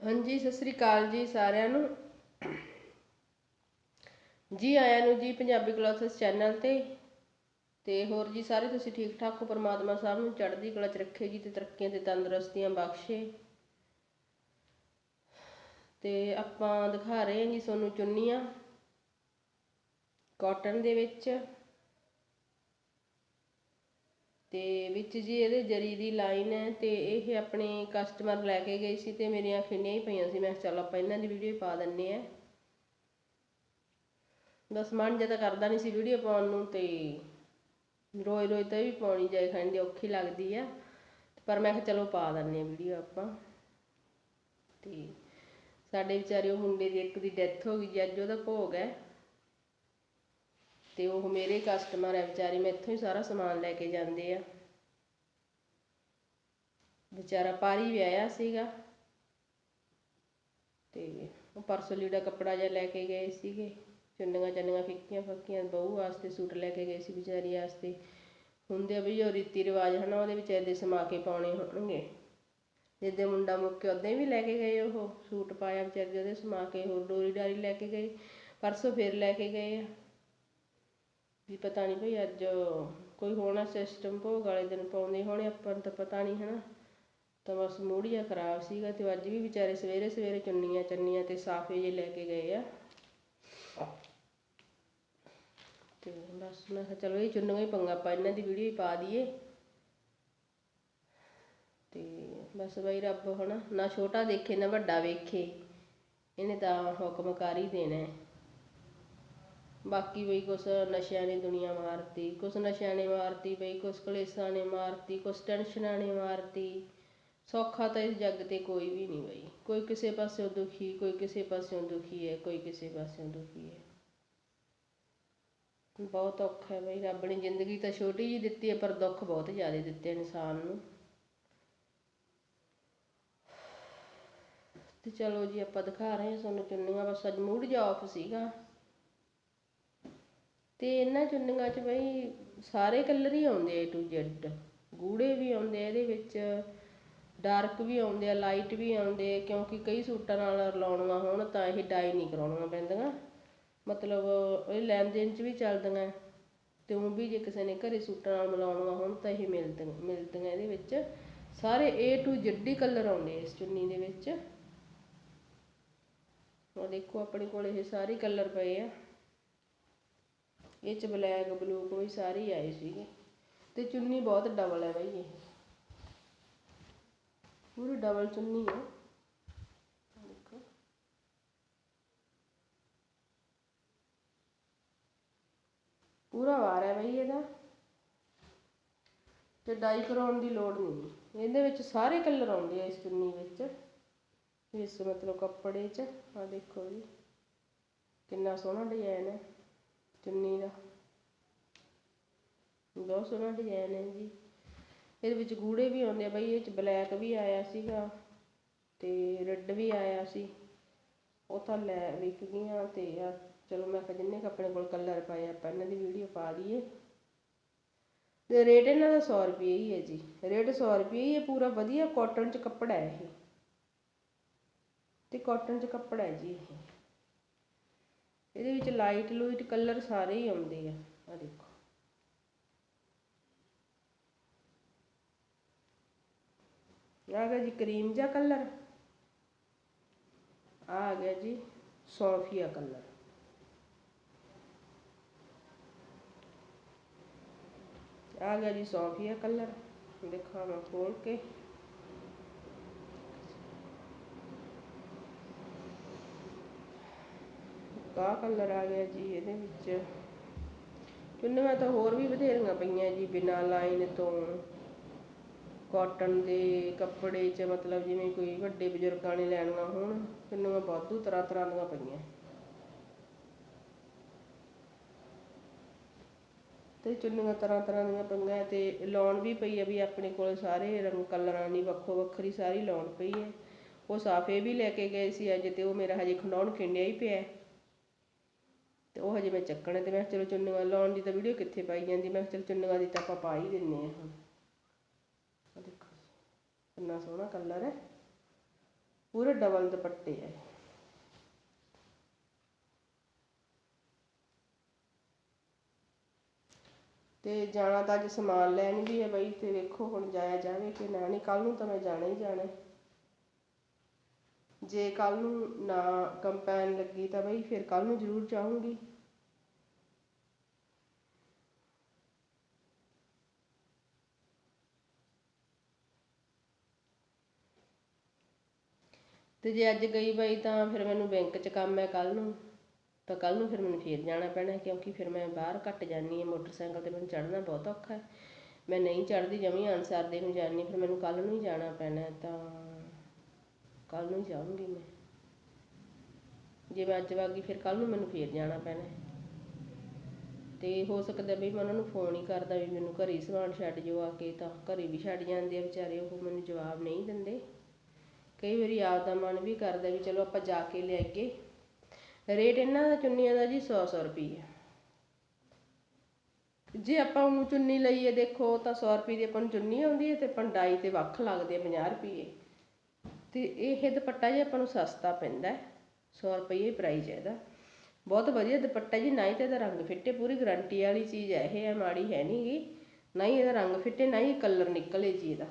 ਹਾਂਜੀ, ਸਤਿ ਸ੍ਰੀ ਅਕਾਲ ਜੀ ਸਾਰਿਆਂ ਨੂੰ। ਜੀ ਆਇਆਂ ਨੂੰ ਜੀ ਪੰਜਾਬੀ ਕਲੌਥਸ ਚੈਨਲ ਤੇ। ਤੇ ਹੋਰ ਜੀ ਸਾਰੇ ਤੁਸੀਂ ਠੀਕ ਠਾਕ ਹੋ? ਪਰਮਾਤਮਾ ਸਾਹਿਬ ਨੂੰ ਚੜ੍ਹਦੀ ਕਲਾ ਚ ਰੱਖੇ ਜੀ ਤੇ ਤਰੱਕੀਆਂ ਤੇ ਤੰਦਰੁਸਤੀਆਂ ਬਖਸ਼ੇ। ਤੇ ਆਪਾਂ ਦਿਖਾ ਰਹੇ ਹਾਂ ਜੀ ਤੁਹਾਨੂੰ ਚੁੰਨੀਆਂ। ਕਾਟਨ ਦੇ ਵਿੱਚ। ਅਤੇ ਵਿੱਚ ਜੀ ਇਹਦੇ ਜਰੀ ਦੀ ਲਾਈਨ ਹੈ ਅਤੇ ਇਹ ਆਪਣੇ ਕਸਟਮਰ ਲੈ ਕੇ ਗਏ ਸੀ ਅਤੇ ਮੇਰੀਆਂ ਖਿੰਡੀਆਂ ਹੀ ਪਈਆਂ ਸੀ। ਮੈਂ ਕਿਹਾ ਚੱਲ ਆਪਾਂ ਇਹਨਾਂ ਦੀ ਵੀਡੀਓ ਪਾ ਦਿੰਦੇ ਹਾਂ। ਬਸ ਮਨ ਜਿਹਾ ਤਾਂ ਕਰਦਾ ਨਹੀਂ ਸੀ ਵੀਡੀਓ ਪਾਉਣ ਨੂੰ ਤੇ ਰੋਜ਼ ਰੋਜ਼ ਤਾਂ ਵੀ ਪਾਉਣੀ ਜਾਏ ਖਾਣ ਦੀ ਔਖੀ ਲੱਗਦੀ ਆ। ਪਰ ਮੈਂ ਕਿਹਾ ਚਲੋ ਪਾ ਦਿੰਦੇ ਆ ਵੀਡੀਓ ਆਪਾਂ। ਤੇ ਸਾਡੇ ਵਿਚਾਰੇ ਉਹ ਮੁੰਡੇ ਦੀ ਇੱਕ ਦੀ ਡੈਥ ਹੋ ਗਈ ਜੀ, ਅੱਜ ਉਹਦਾ ਭੋਗ ਹੈ। ਤੇ ਉਹ ਮੇਰੇ ਕਸਟਮਰ ਹੈ ਵਿਚਾਰੇ ਮੈਥੋਂ ਹੀ ਸਾਰਾ ਸਮਾਨ ਲੈ ਕੇ ਜਾਂਦੇ ਆ। ਵਿਚਾਰਾ ਪਾਰੀ ਵਿਆਹਿਆ ਸੀਗਾ। ਤੇ ਉਹ ਪਰਸੋਂ ਲੀੜਾ ਕੱਪੜਾ ਜਿਹਾ ਲੈ ਕੇ ਗਏ ਸੀਗੇ। ਚੁੰਨੀਆਂ ਚੰਨੀਆਂ ਫਿੱਕੀਆਂ ਫੱਕੀਆਂ, ਬਹੂ ਵਾਸਤੇ ਸੂਟ ਲੈ ਕੇ ਗਏ ਸੀ ਵਿਚਾਰੀ ਵਾਸਤੇ। ਹੁੰਦੇ ਆ ਵੀ ਜੋ ਰੀਤੀ ਰਿਵਾਜ ਹਨਾ, ਉਹਦੇ ਵਿੱਚ ਇਹਦੇ ਸਮਾ ਕੇ ਪਾਉਣੇ ਹੋਣਗੇ। ਜਿੱਦੇ ਮੁੰਡਾ ਮੁੱਕੇ ਉਦਾਂ ਹੀ ਵੀ ਲੈ ਕੇ ਗਏ, ਉਹ ਸੂਟ ਪਾਇਆ ਵਿਚਾਰੀ ਉਹਦੇ ਸਮਾ ਕੇ, ਹੋਰ ਡੋਰੀ ਡਾਰੀ ਲੈ ਕੇ ਗਏ। ਪਰਸੋਂ ਫਿਰ ਲੈ ਕੇ ਗਏ ਆ। ਵੀ ਪਤਾ ਨਹੀਂ ਭਈ ਅੱਜ ਕੋਈ ਹੋਣਾ ਸਿਸਟਮ ਭੋਗ ਵਾਲੇ ਦਿਨ ਪਾਉਂਦੇ ਹੋਣੇ ਆਪਾਂ ਨੂੰ ਤਾਂ ਪਤਾ ਨਹੀਂ ਹਨਾ? ਤਾਂ ਬਸ ਮੂਡ ਜਿਹਾ ਖਰਾਬ ਸੀਗਾ ਤੇ ਅੱਜ ਵੀ ਵਿਚਾਰੇ ਸਵੇਰੇ ਸਵੇਰੇ ਚੁੰਨੀਆਂ ਚੰਨੀਆਂ ਤੇ ਸਾਫੇ ਜੇ ਲੈ ਕੇ ਗਏ ਆ। ਤੇ ਬਸ ਮੈਂ ਕਿਹਾ ਚਲੋ ਇਹ ਚੁੰਨੀਆਂ ਹੀ ਪੰਗਾ, ਆਪਾਂ ਇਹਨਾਂ ਦੀ ਵੀਡੀਓ ਹੀ ਪਾ ਦਈਏ। ਤੇ ਬਸ ਬਈ ਰੱਬ, ਹਨਾ? ਨਾ ਛੋਟਾ ਦੇਖੇ, ਨਾ ਵੱਡਾ ਵੇਖੇ। ਇਹਨੇ ਤਾਂ ਹੁਕਮ ਕਰ ਹੀ ਦੇਣਾ। ਬਾਕੀ ਬਈ ਕੁਛ ਨਸ਼ਿਆਂ ਨੇ ਦੁਨੀਆ ਮਾਰਤੀ, ਕੁਛ ਨਸ਼ਿਆਂ ਨੇ ਮਾਰਤੀ ਬਈ, ਕੁਛ ਕਲੇਸ਼ਾਂ ਨੇ ਮਾਰਤੀ, ਕੁਛ ਟੈਨਸ਼ਨਾਂ ਨੇ ਮਾਰਤੀ। ਸੌਖਾ ਤਾਂ ਇਸ ਜੱਗ ਤੇ ਕੋਈ ਵੀ ਨਹੀਂ ਬਈ। ਕੋਈ ਕਿਸੇ ਪਾਸਿਓਂ ਦੁਖੀ, ਕੋਈ ਕਿਸੇ ਪਾਸਿਓਂ ਦੁਖੀ ਹੈ, ਕੋਈ ਕਿਸੇ ਪਾਸਿਓਂ ਦੁਖੀ ਹੈ। ਬਹੁਤ ਔਖਾ ਹੈ ਬਈ, ਰੱਬ ਨੇ ਜ਼ਿੰਦਗੀ ਤਾਂ ਛੋਟੀ ਜੀ ਦਿੱਤੀ ਹੈ, ਪਰ ਦੁੱਖ ਬਹੁਤ ਜ਼ਿਆਦਾ ਦਿੱਤੇ ਇਨਸਾਨ ਨੂੰ। ਤੇ ਚਲੋ ਜੀ, ਆਪਾਂ ਦਿਖਾ ਰਹੇ ਹਾਂ, ਤੁਹਾਨੂੰ ਚੁੰਨੀਆਂ ਬਸ ਅੱਜ ਮੂਡ ਜਿਹਾ ਆਫ ਸੀਗਾ। ਅਤੇ ਇਹਨਾਂ ਚੁੰਨੀਆਂ 'ਚ ਬਈ ਸਾਰੇ ਕਲਰ ਹੀ ਆਉਂਦੇ ਏ ਟੂ ਜ਼ੈਡ ਗੂੜੇ ਵੀ ਆਉਂਦੇ ਆ ਇਹਦੇ ਵਿੱਚ ਡਾਰਕ ਵੀ ਆਉਂਦੇ ਆ ਲਾਈਟ ਵੀ ਆਉਂਦੇ ਕਿਉਂਕਿ ਕਈ ਸੂਟਾਂ ਨਾਲ ਰਲਾਉਣੀਆਂ ਹੋਣ ਤਾਂ ਇਹ ਡਾਈ ਨਹੀਂ ਕਰਾਉਣੀਆਂ ਪੈਂਦੀਆਂ। ਮਤਲਬ ਇਹ ਲੈਣ ਦੇਣ 'ਚ ਵੀ ਚੱਲਦੀਆਂ ਅਤੇ ਉਹ ਵੀ ਜੇ ਕਿਸੇ ਨੇ ਘਰੇ ਸੂਟਾਂ ਨਾਲ ਮਿਲਾਉਣੀਆਂ ਹੋਣ ਤਾਂ ਇਹ ਮਿਲਦੀਆਂ ਮਿਲਦੀਆਂ ਇਹਦੇ ਵਿੱਚ। ਸਾਰੇ A ਟੂ Z ਹੀ ਕਲਰ ਆਉਂਦੇ ਇਸ ਚੁੰਨੀ ਦੇ ਵਿੱਚ। ਉਹ ਦੇਖੋ ਆਪਣੇ ਕੋਲ ਇਹ ਸਾਰੇ ਕਲਰ ਪਏ ਆ। ਇਹ ਚ ਬਲੈਕ ਬਲੂ ਵੀ ਸਾਰੇ ਹੀ ਆਏ ਸੀਗੇ। ਤੇ ਚੁੰਨੀ ਬਹੁਤ ਡਬਲ ਹੈ ਬਾਈ ਇਹ। ਪੂਰੀ ਡਬਲ ਚੁੰਨੀ ਹੈ ਦੇਖੋ। ਪੂਰਾ ਵਾਰ ਹੈ ਬਈ ਇਹਦਾ। ਤੇ ਡਾਈ ਕਰਾਉਣ ਦੀ ਲੋੜ ਨਹੀਂ ਇਹਦੇ ਵਿੱਚ ਸਾਰੇ ਕਲਰ ਆਉਂਦੇ ਆ ਇਸ ਚੁੰਨੀ ਵਿੱਚ। ਇਸ ਮਤਲਬ ਕੱਪੜੇ 'ਚ। ਆ ਦੇਖੋ ਜੀ। ਕਿੰਨਾ ਸੋਹਣਾ ਡਿਜ਼ਾਈਨ ਹੈ। ਚੁੰਨੀ ਦਾ। ਬਹੁਤ ਸੋਹਣਾ ਡਿਜ਼ਾਈਨ ਹੈ ਜੀ। ਇਹਦੇ ਵਿੱਚ ਗੂੜੇ ਵੀ ਆਉਂਦੇ ਆ ਬਈ, ਇਹ ਚ ਬਲੈਕ ਵੀ ਆਇਆ ਸੀਗਾ ਤੇ ਰੈੱਡ ਵੀ ਆਇਆ ਸੀ। ਉਹ ਤਾਂ ਲੈ ਵਿਕ ਗਈਆਂ ਤੇ ਆ ਚਲੋ ਮੈਂ ਕਿਹਾ ਜਿੰਨੇ ਆਪਣੇ ਕੋਲ ਕਲਰ ਪਏ ਆਪਾਂ ਇਹਨਾਂ ਦੀ ਵੀਡੀਓ ਪਾ ਦਈਏ। ਤੇ ਰੇਟ ਇਹਨਾਂ ਦਾ 100 ਰੁਪਏ ਹੀ ਹੈ ਜੀ। ਰੇਟ 100 ਰੁਪਏ ਹੀ ਹੈ, ਪੂਰਾ ਵਧੀਆ ਕਾਟਨ ਚ ਕੱਪੜਾ ਹੈ ਇਹ। ਤੇ ਕਾਟਨ ਚ ਕੱਪੜਾ ਹੈ ਜੀ ਇਹ। ਇਹਦੇ ਵਿੱਚ ਲਾਈਟ ਲੂਈਟ ਕਲਰ ਸਾਰੇ ਹੀ ਆਉਂਦੇ ਆ। ਆ ਦੇਖੋ। ਆ ਗਿਆ ਜੀ ਕਰੀਮ ਜਿਹਾ ਕਲਰ ਆ ਗਿਆ ਜੀ ਸੌਫੀਆ ਕਲਰ ਆ ਗਿਆ ਜੀ ਸੌਫੀਆ ਕਲਰ ਦੇਖਾਂ ਮੈਂ ਖੋਲ ਕੇ। ਕਾ ਕਲਰ ਆ ਗਿਆ ਜੀ ਇਹਦੇ ਵਿੱਚ। ਚੁੰਨੀਆਂ ਤਾਂ ਹੋਰ ਵੀ ਬਥੇਰੀਆਂ ਪਈਆਂ ਜੀ, ਬਿਨਾਂ ਲਾਈਨ ਤੋਂ। ਕਾਟਨ ਦੇ ਕੱਪੜੇ 'ਚ ਮਤਲਬ ਜਿਵੇਂ ਕੋਈ ਵੱਡੇ ਬਜ਼ੁਰਗਾਂ ਨੇ ਲੈਣੀਆਂ ਹੋਣ, ਚੁੰਨੀਆਂ ਵਾਧੂ ਤਰ੍ਹਾਂ ਤਰ੍ਹਾਂ ਦੀਆਂ ਪਈਆਂ। ਤੇ ਚੁੰਨੀਆਂ ਤਰ੍ਹਾਂ ਤਰ੍ਹਾਂ ਦੀਆਂ ਪਈਆਂ ਤੇ ਲਾਉਣ ਵੀ ਪਈ ਆ ਵੀ ਆਪਣੇ ਕੋਲ ਸਾਰੇ ਰੰਗ ਕਲਰਾਂ ਦੀ, ਵੱਖੋ ਵੱਖਰੀ ਸਾਰੀ ਲਾਉਣ ਪਈ ਹੈ। ਉਹ ਸਾਫੇ ਵੀ ਲੈ ਕੇ ਗਏ ਸੀ ਅੱਜ ਤੇ ਉਹ ਮੇਰਾ ਹਜੇ ਖੰਡਾਉਣ ਖਿੰਡਿਆ ਹੀ ਪਿਆ। ਤੇ ਉਹ ਹਜੇ ਮੈਂ ਚੱਕਣਾ ਤੇ ਮੈਂ ਕਿਹਾ ਚਲੋ ਚੁੰਨੀਆਂ ਲਾਉਣ ਦੀ ਤਾਂ ਵੀਡੀਓ ਕਿੱਥੇ ਪਾਈ ਜਾਂਦੀ? ਮੈਂ ਕਿਹਾ ਚਲ ਚੁੰਨੀਆਂ ਦੀ ਤਾਂ ਆਪਾਂ ਪਾ ਹੀ ਦਿੰਨੇ ਆ ਹੁਣ। ਆਹ ਦੇਖੋ ਕਿੰਨਾ ਸੋਹਣਾ ਕਲਰ ਹੈ। ਪੂਰੇ ਡਬਲ ਦੁਪੱਟੇ ਹੈ ਇਹ। ਤੇ ਜਾਣਾ ਤਾਂ ਅੱਜ ਸਮਾਨ ਲੈਣ ਵੀ ਹੈ ਬਈ, ਤੇ ਵੇਖੋ ਹੁਣ ਜਾਇਆ ਜਾਵੇ ਕਿ ਨਾ। ਨਹੀਂ ਕੱਲ ਨੂੰ ਤਾਂ ਮੈਂ ਜਾਣਾ ਹੀ ਜਾਣਾ। ਜੇ ਕੱਲ ਨੂੰ ਨਾ ਕੰਪੈਨ ਲੱਗੀ ਤਾਂ ਬਈ ਫਿਰ ਕੱਲ ਨੂੰ ਜ਼ਰੂਰ ਜਾਊਂਗੀ। ਅਤੇ ਜੇ ਅੱਜ ਗਈ ਬਾਈ ਤਾਂ ਫਿਰ ਮੈਨੂੰ ਬੈਂਕ 'ਚ ਕੰਮ ਹੈ ਕੱਲ੍ਹ ਨੂੰ, ਤਾਂ ਕੱਲ੍ਹ ਨੂੰ ਫਿਰ ਮੈਨੂੰ ਫਿਰ ਜਾਣਾ ਪੈਣਾ ਕਿਉਂਕਿ ਫਿਰ ਮੈਂ ਬਾਹਰ ਘੱਟ ਜਾਂਦੀ ਹਾਂ, ਮੋਟਰਸਾਈਕਲ ਤੇ ਮੈਨੂੰ ਚੜ੍ਹਨਾ ਬਹੁਤ ਔਖਾ ਹੈ। ਮੈਂ ਨਹੀਂ ਚੜ੍ਹਦੀ, ਜਮੀ ਅਨਸਰ ਦੇ ਨੂੰ ਜਾਂਦੀ ਫਿਰ ਮੈਨੂੰ ਕੱਲ੍ਹ ਨੂੰ ਹੀ ਜਾਣਾ ਪੈਣਾ ਤਾਂ ਕੱਲ੍ਹ ਨੂੰ ਹੀ ਜਾਊਂਗੀ ਮੈਂ। ਜੇ ਮੈਂ ਅੱਜ ਵਗ ਗਈ, ਫਿਰ ਕੱਲ੍ਹ ਨੂੰ ਮੈਨੂੰ ਫਿਰ ਜਾਣਾ ਪੈਣਾ ਹੈ। ਤੇ ਹੋ ਸਕਦਾ ਵੀ ਮੈਂ ਉਹਨਾਂ ਨੂੰ ਫੋਨ ਹੀ ਕਰਦਾ ਵੀ ਮੈਨੂੰ ਘਰੇ ਹੀ ਸਮਾਨ ਛੱਡ ਜਾਓ ਆ ਕੇ, ਤਾਂ ਘਰੇ ਵੀ ਛੱਡ ਜਾਂਦੇ ਆ ਵਿਚਾਰੇ, ਉਹ ਮੈਨੂੰ ਜਵਾਬ ਨਹੀਂ ਦਿੰਦੇ। ਕਈ ਵਾਰੀ ਆਪਦਾ ਮਨ ਵੀ ਕਰਦਾ ਵੀ ਚਲੋ ਆਪਾਂ ਜਾ ਕੇ ਲੈ ਆਈਏ ਰੇਟ ਇਹਨਾਂ ਦਾ ਚੁੰਨੀਆਂ ਦਾ ਜੀ 100 100 ਰੁਪਈਆ ਜੇ ਆਪਾਂ ਉਹ ਚੁੰਨੀ ਲਈਏ ਦੇਖੋ ਤਾਂ 100 ਰੁਪਏ ਦੀ ਆਪਾਂ ਨੂੰ ਚੁੰਨੀ ਆਉਂਦੀ ਹੈ ਤੇ ਪੰਡਾਈ ਤੇ ਵੱਖ ਲੱਗਦੇ ਆ 50 ਰੁਪਏ ਤੇ ਇਹ ਦੁਪੱਟਾ ਜੀ ਆਪਾਂ ਨੂੰ ਸਸਤਾ ਪੈਂਦਾ ਹੈ 100 ਰੁਪਏ ਪ੍ਰਾਈਸ ਹੈ ਇਹਦਾ। ਬਹੁਤ ਵਧੀਆ ਦੁਪੱਟਾ ਜੀ, ਨਾ ਹੀ ਤੇ ਇਹਦਾ ਰੰਗ ਫਿੱਟੇ, ਪੂਰੀ ਗਰੰਟੀ ਵਾਲੀ ਚੀਜ਼ ਹੈ ਇਹ ਹੈ ਮਾੜੀ ਹੈ ਨੀ ਗੀ। ਨਾ ਹੀ ਇਹਦਾ ਰੰਗ ਫਿੱਟੇ, ਨਾ ਹੀ ਕਲਰ ਨਿਕਲੇ ਜੀ ਇਹਦਾ।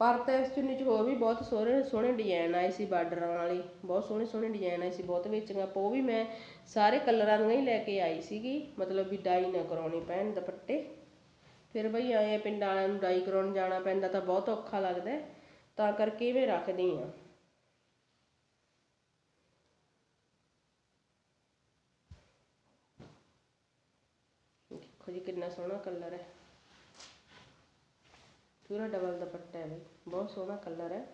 ਪਰ ਤਾਂ ਇਸ ਚੁੰਨੀ 'ਚ ਹੋਰ ਵੀ ਬਹੁਤ ਸੋਹਣੇ ਸੋਹਣੇ ਡਿਜ਼ਾਈਨ ਆਏ ਸੀ ਬਾਰਡਰਾਂ ਵਾਲੇ, ਬਹੁਤ ਸੋਹਣੇ ਸੋਹਣੇ ਡਿਜ਼ਾਈਨ ਆਏ ਸੀ, ਬਹੁਤ ਵੇਚੀਆਂ। ਆਪਾਂ ਉਹ ਵੀ ਮੈਂ ਸਾਰੇ ਕਲਰਾਂ ਨੂੰ ਹੀ ਲੈ ਕੇ ਆਈ ਸੀਗੀ, ਮਤਲਬ ਵੀ ਡਾਈ ਨਾ ਕਰਾਉਣੀ ਪੈਣ ਦੁਪੱਟੇ। ਫਿਰ ਬਈ ਆਏ ਪਿੰਡਾਂ ਵਾਲਿਆਂ ਨੂੰ ਡਾਈ ਕਰਾਉਣ ਜਾਣਾ ਪੈਂਦਾ ਤਾਂ ਬਹੁਤ ਔਖਾ ਲੱਗਦਾ ਤਾਂ ਕਰਕੇ ਮੈਂ ਰੱਖਦੀ ਆ ਦੇਖੋ ਜੀ ਕਿੰਨਾ ਸੋਹਣਾ ਕਲਰ ਹੈ। ਪੂਰਾ ਡਬਲ ਦੁਪੱਟਾ ਹੈ ਬਈ। ਬਹੁਤ ਸੋਹਣਾ ਕਲਰ ਹੈ।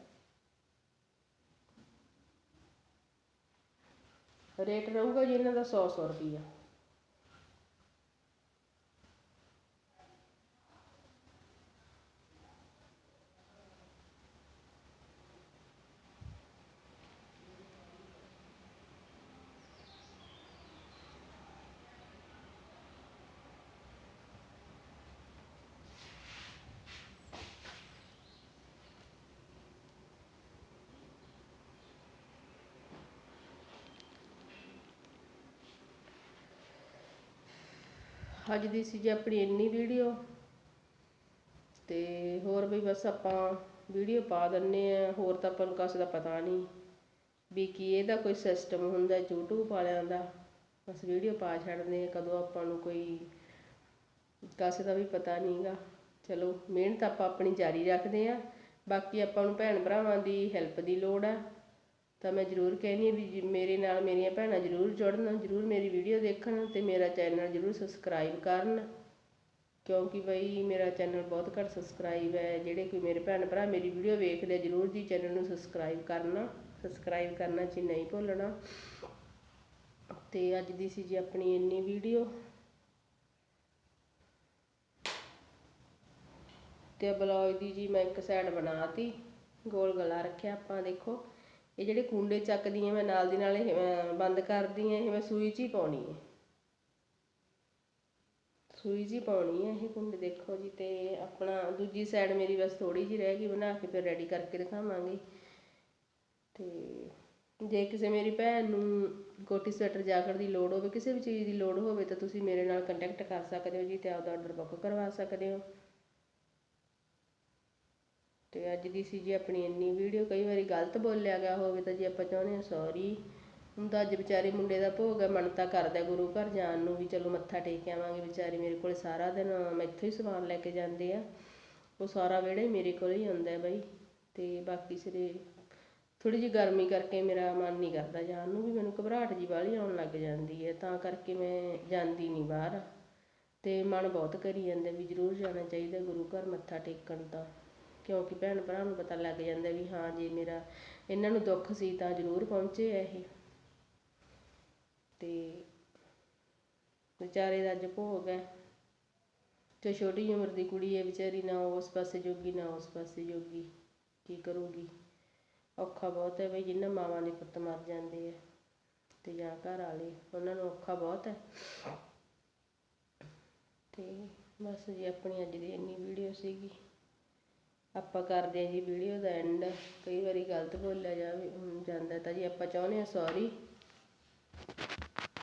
ਰੇਟ ਰਹੂਗਾ ਜੀ ਇਹਨਾਂ ਦਾ 100 100 ਰੁਪਈਆ। ਅੱਜ ਦੀ ਸੀ ਜੀ ਆਪਣੀ ਇੰਨੀ ਵੀਡੀਓ। ਤੇ ਹੋਰ ਵੀ ਬਸ ਆਪਾਂ ਵੀਡੀਓ ਪਾ ਦਿੰਨੇ ਆ। ਹੋਰ ਤਾਂ ਆਪਾਂ ਨੂੰ ਕਿਸੇ ਦਾ ਪਤਾ ਨਹੀਂ ਵੀ ਕੀ ਇਹਦਾ ਕੋਈ ਸਿਸਟਮ ਹੁੰਦਾ YouTube ਵਾਲਿਆਂ ਦਾ। ਬਸ ਵੀਡੀਓ ਪਾ ਛੱਡਦੇ ਆ, ਕਦੋਂ ਆਪਾਂ ਨੂੰ ਕੋਈ ਕਿਸੇ ਦਾ ਵੀ ਪਤਾ ਨਹੀਂਗਾ ਚਲੋ, ਮਿਹਨਤ ਆਪਾਂ ਆਪਣੀ ਜਾਰੀ ਰੱਖਦੇ ਆ। ਬਾਕੀ ਆਪਾਂ ਨੂੰ ਭੈਣ ਭਰਾਵਾਂ ਦੀ ਹੈਲਪ ਦੀ ਲੋੜ ਆ। ਤਾਂ ਮੈਂ ਜ਼ਰੂਰ ਕਹਿੰਦੀ ਹਾਂ ਵੀ ਜੀ ਮੇਰੇ ਨਾਲ ਮੇਰੀਆਂ ਭੈਣਾਂ ਜ਼ਰੂਰ ਜੁੜਨ, ਜ਼ਰੂਰ ਮੇਰੀ ਵੀਡੀਓ ਦੇਖਣ ਅਤੇ ਮੇਰਾ ਚੈਨਲ ਜ਼ਰੂਰ ਸਬਸਕ੍ਰਾਈਬ ਕਰਨ। ਕਿਉਂਕਿ ਬਈ ਮੇਰਾ ਚੈਨਲ ਬਹੁਤ ਘੱਟ ਸਬਸਕ੍ਰਾਈਬ ਹੈ, ਜਿਹੜੇ ਕੋਈ ਮੇਰੇ ਭੈਣ ਭਰਾ ਮੇਰੀ ਵੀਡੀਓ ਵੇਖਦੇ ਜ਼ਰੂਰ ਜੀ ਚੈਨਲ ਨੂੰ ਸਬਸਕ੍ਰਾਈਬ ਕਰਨਾ ਸਬਸਕ੍ਰਾਈਬ ਕਰਨਾ ਜੀ ਨਹੀਂ ਭੁੱਲਣਾ। ਤੇ ਅੱਜ ਦੀ ਸੀ ਜੀ ਆਪਣੀ ਇੰਨੀ ਵੀਡੀਓ ਤੇ ਬਲੌਗ ਦੀ ਜੀ ਮੈਂ ਇੱਕ ਸਾਈਡ ਬਣਾਤੀ, ਗੋਲ ਗਲਾ ਰੱਖਿਆ ਆਪਾਂ ਦੇਖੋ। ਇਹ ਜਿਹੜੇ ਕੁੰਡੇ ਚੱਕਦੀ ਆ ਮੈਂ ਨਾਲ ਦੀ ਨਾਲ ਇਹ ਬੰਦ ਕਰਦੀ ਆ ਇਹ ਮੈਂ ਸੂਈ 'ਚ ਹੀ ਪਾਉਣੀ ਹੈ। ਸੂਈ 'ਚ ਹੀ ਪਾਉਣੀ ਹੈ ਇਹ ਕੁੰਡੇ ਦੇਖੋ ਜੀ ਤੇ ਆਪਣਾ ਦੂਜੀ ਸਾਈਡ ਮੇਰੀ ਬਸ ਥੋੜੀ ਜਿਹੀ ਰਹਿ ਗਈ, ਬਣਾ ਕੇ ਫਿਰ ਰੈਡੀ ਕਰਕੇ ਦਿਖਾਵਾਂਗੇ। ਤੇ ਜੇ ਕਿਸੇ ਮੇਰੀ ਭੈਣ ਨੂੰ ਕੋਟੀ ਸਵੈਟਰ ਜਾਕਟ ਦੀ ਲੋੜ ਹੋਵੇ, ਕਿਸੇ ਵੀ ਚੀਜ਼ ਦੀ ਲੋੜ ਹੋਵੇ ਤਾਂ ਤੁਸੀਂ ਮੇਰੇ ਨਾਲ ਕੰਟੈਕਟ ਕਰ ਸਕਦੇ ਹੋ ਜੀ ਤੇ ਆਪਦਾ ਆਰਡਰ ਬੁੱਕ ਕਰਵਾ ਸਕਦੇ ਹੋ। ਤੇ ਅੱਜ ਦੀ ਸੀ ਜੀ ਆਪਣੀ ਇੰਨੀ ਵੀਡੀਓ, ਕਈ ਵਾਰੀ ਗਲਤ ਬੋਲਿਆ ਗਿਆ ਹੋਵੇ ਤਾਂ ਜੇ ਆਪਾਂ ਚਾਹੁੰਦੇ ਹਾਂ ਸੌਰੀ ਹੁਣ ਤਾਂ ਅੱਜ ਵਿਚਾਰੇ ਮੁੰਡੇ ਦਾ ਭੋਗ ਹੈ, ਮਨ ਤਾਂ ਕਰਦਾ ਗੁਰੂ ਘਰ ਜਾਣ ਨੂੰ ਵੀ ਚਲੋ ਮੱਥਾ ਟੇਕ ਆਵਾਂਗੇ ਵਿਚਾਰੇ ਮੇਰੇ ਕੋਲ ਸਾਰਾ ਦਿਨ ਮੈਥੋਂ ਹੀ ਸਮਾਨ ਲੈ ਕੇ ਜਾਂਦੇ ਆ। ਉਹ ਸਾਰਾ ਵਿਹੜਾ ਹੀ ਮੇਰੇ ਕੋਲ ਹੀ ਆਉਂਦਾ ਹੈ ਬਈ। ਤੇ ਬਾਕੀ ਸਿਰੇ ਥੋੜ੍ਹੀ ਜਿਹੀ ਗਰਮੀ ਕਰਕੇ ਮੇਰਾ ਮਨ ਨਹੀਂ ਕਰਦਾ ਜਾਣ ਨੂੰ ਵੀ, ਮੈਨੂੰ ਘਬਰਾਹਟ ਜੀ ਵਾਲੀ ਆਉਣ ਲੱਗ ਜਾਂਦੀ ਹੈ, ਤਾਂ ਕਰਕੇ ਮੈਂ ਜਾਂਦੀ ਨਹੀਂ ਬਾਹਰ। ਤੇ ਮਨ ਬਹੁਤ ਕਰੀ ਜਾਂਦਾ ਵੀ ਜ਼ਰੂਰ ਜਾਣਾ ਚਾਹੀਦਾ ਗੁਰੂ ਘਰ ਮੱਥਾ ਟੇਕਣ ਤਾਂ। ਕਿਉਂਕਿ ਭੈਣ ਭਰਾ ਨੂੰ ਪਤਾ ਲੱਗ ਜਾਂਦਾ ਵੀ ਹਾਂ ਜੇ ਮੇਰਾ ਇਹਨਾਂ ਨੂੰ ਦੁੱਖ ਸੀ ਤਾਂ ਜ਼ਰੂਰ ਪਹੁੰਚੇ ਆ ਇਹ। ਤੇ ਵਿਚਾਰੇ ਦਾ ਅੱਜ ਭੋਗ ਹੈ। ਤੇ ਛੋਟੀ ਉਮਰ ਦੀ ਕੁੜੀ ਹੈ ਵਿਚਾਰੀ, ਨਾ ਉਸ ਪਾਸੇ ਜੋਗੀ, ਨਾ ਉਸ ਪਾਸੇ ਜੋਗੀ। ਕੀ ਕਰੂਗੀ? ਔਖਾ ਬਹੁਤ ਹੈ ਬਈ ਜਿਨ੍ਹਾਂ ਮਾਵਾਂ ਦੇ ਪੁੱਤ ਮਰ ਜਾਂਦੇ ਆ ਤੇ ਜਾਂ ਘਰ ਵਾਲੇ, ਉਹਨਾਂ ਨੂੰ ਔਖਾ ਬਹੁਤ ਹੈ। ਤੇ ਬਸ ਜੀ, ਆਪਣੀ ਅੱਜ ਦੀ ਇੰਨੀ ਵੀਡੀਓ ਸੀਗੀ। ਆਪਾਂ ਕਰਦੇ ਹਾਂ ਜੀ ਵੀਡੀਓ ਦਾ ਐਂਡ ਕਈ ਵਾਰੀ ਗਲਤ ਬੋਲਿਆ ਜਾ ਹੁਣ ਜਾਂਦਾ ਤਾਂ ਜੀ ਆਪਾਂ ਚਾਹੁੰਦੇ ਹਾਂ ਸੌਰੀ